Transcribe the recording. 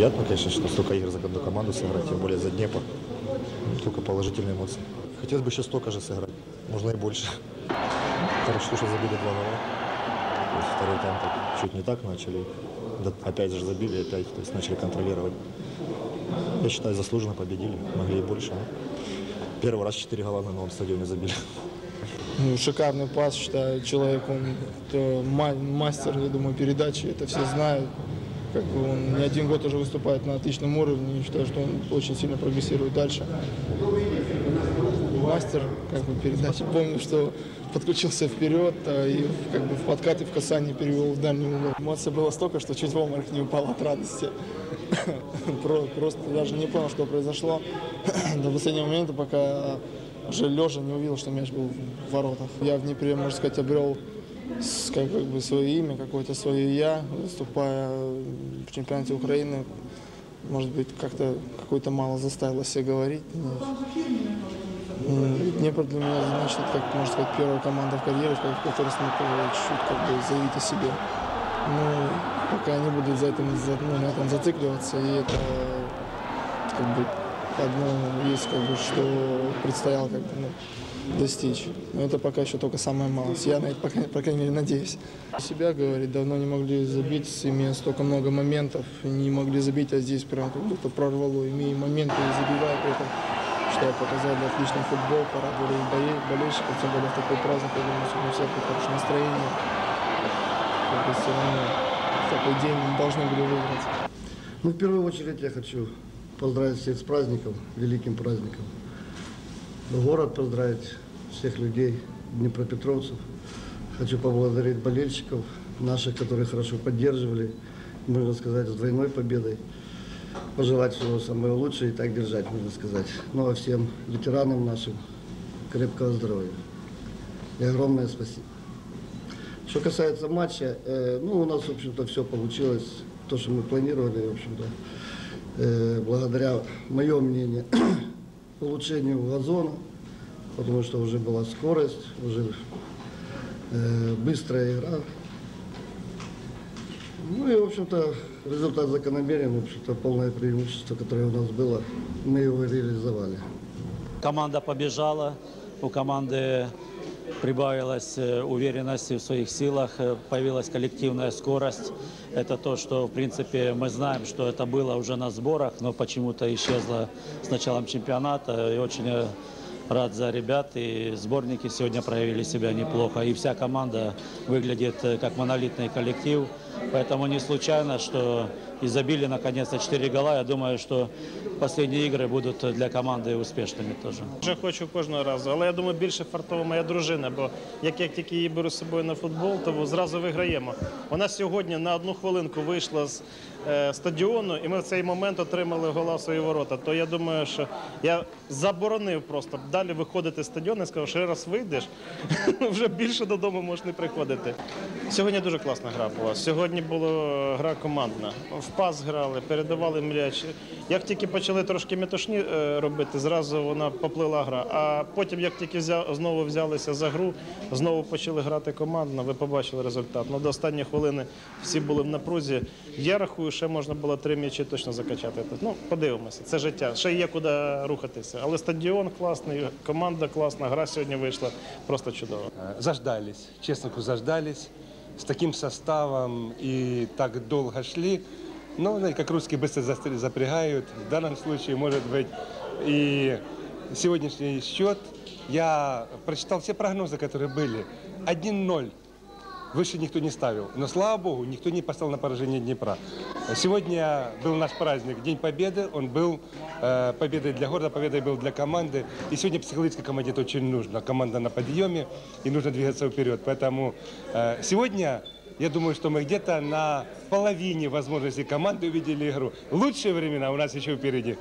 Приятно, конечно, что столько игр за одну команду сыграть, тем более за Днепр. Ну, Только положительные эмоции. Хотелось бы еще столько же сыграть, можно и больше. Хорошо, что забили два гола. То есть второй тайм так чуть не так начали. Да, опять же забили, опять то есть начали контролировать. Я считаю, заслуженно победили, могли и больше. но Первый раз четыре гола на новом стадионе забили. Ну, шикарный пас, считаю, человек, он мастер, я думаю, передачи, это все знают. Как бы он не один год уже выступает на отличном уровне, и считаю, что он очень сильно прогрессирует дальше. Мастер как бы передачи. Помню, что подключился вперед а, и как бы в подкате, в касании перевел в дальний угол. Эмоций было столько, что чуть в обморок не упал от радости. Про- Просто даже не понял, что произошло до последнего момента, пока уже лежа не увидел, что мяч был в воротах. Я в Днепре, можно сказать, обрел как, как бы свое имя, какое-то свое я, выступая в чемпионате Украины. Может быть, как-то какой-то мало заставил о себе говорить. но, Днепр для меня значит, как можно сказать, первая команда в карьере, в ко- которой смог чуть-чуть как бы заявить о себе. Ну, пока не буду за этим, за- ну, на этом зацикливаться, и это как бы одно есть, как бы, что предстояло как бы, ну, достичь. Но это пока еще только самое малость. Я на это, по крайней мере, надеюсь. Себя говорить, давно не могли забить, имея столько много моментов, не могли забить, а здесь прям как будто прорвало, имея моменты и забивая при этом. Считаю, показали отличный футбол, порадовали боле- болельщиков, тем более в такой праздник, я думаю, что у всех хорошее настроение. Как бы все равно в такой день должны были выиграть. Ну, в первую очередь я хочу поздравить всех с праздником, великим праздником. Город поздравить, всех людей, днепропетровцев. Хочу поблагодарить болельщиков наших, которые хорошо поддерживали, можно сказать, с двойной победой. Пожелать всего самого лучшего и так держать, можно сказать. Ну, а всем ветеранам нашим крепкого здоровья. И огромное спасибо. Что касается матча, э, ну, у нас, в общем-то, все получилось, то, что мы планировали, в общем-то, благодаря, мое мнение, улучшению газона, потому что уже была скорость, уже э, быстрая игра. Ну и, в общем-то, результат закономерен, в общем-то, полное преимущество, которое у нас было, мы его реализовали. Команда побежала, у команды прибавилась э, уверенности в своих силах, э, появилась коллективная скорость. Это то, что, в принципе, мы знаем, что это было уже на сборах, но почему-то исчезло с началом чемпионата. И очень э, рад за ребят, и сборники сегодня проявили себя неплохо. И вся команда выглядит как монолитный коллектив. Поэтому не случайно, что и забили наконец-то 4 гола. Я думаю, что последние игры будут для команди успішними теж. Вже хочу кожного разу, але я думаю, більше фартова моя дружина, бо як я тільки її беру з собою на футбол, то зразу виграємо. Вона сьогодні на одну хвилинку вийшла з е, стадіону, і ми в цей момент отримали гола в свої ворота. То я думаю, що я заборонив просто далі виходити з стадіону і сказав, що раз вийдеш, вже більше додому можеш не приходити. Сьогодні дуже класна гра була. Сьогодні була гра командна. Пас грали, передавали м'яч. Як тільки почали трошки метушні е, робити, зразу вона поплила гра. А потім, як тільки знову взялися за гру, знову почали грати командно, ви побачили результат. Ну, до останньої хвилини всі були в напрузі. Я рахую, ще можна було три м'ячі точно закачати. Ну, подивимося, це життя. Ще є куди рухатися. Але стадіон класний, команда класна, гра сьогодні вийшла просто чудова. Э, Заждались, говоря, заждались. С таким составом и так долго шли. Ну, знаете, как русские быстро запрягают. В данном случае, может быть, и сегодняшний счет. Я прочитал все прогнозы, которые были. 1-0. Выше никто не ставил. Но, слава богу, никто не поставил на поражение Днепра. Сегодня был наш праздник, День Победы. Он был э, победой для города, победой был для команды. И сегодня психологической команде это очень нужно. Команда на подъеме, и нужно двигаться вперед. Поэтому э, сегодня я думаю, что мы где-то на половине возможностей команды увидели игру. Лучшие времена у нас еще впереди.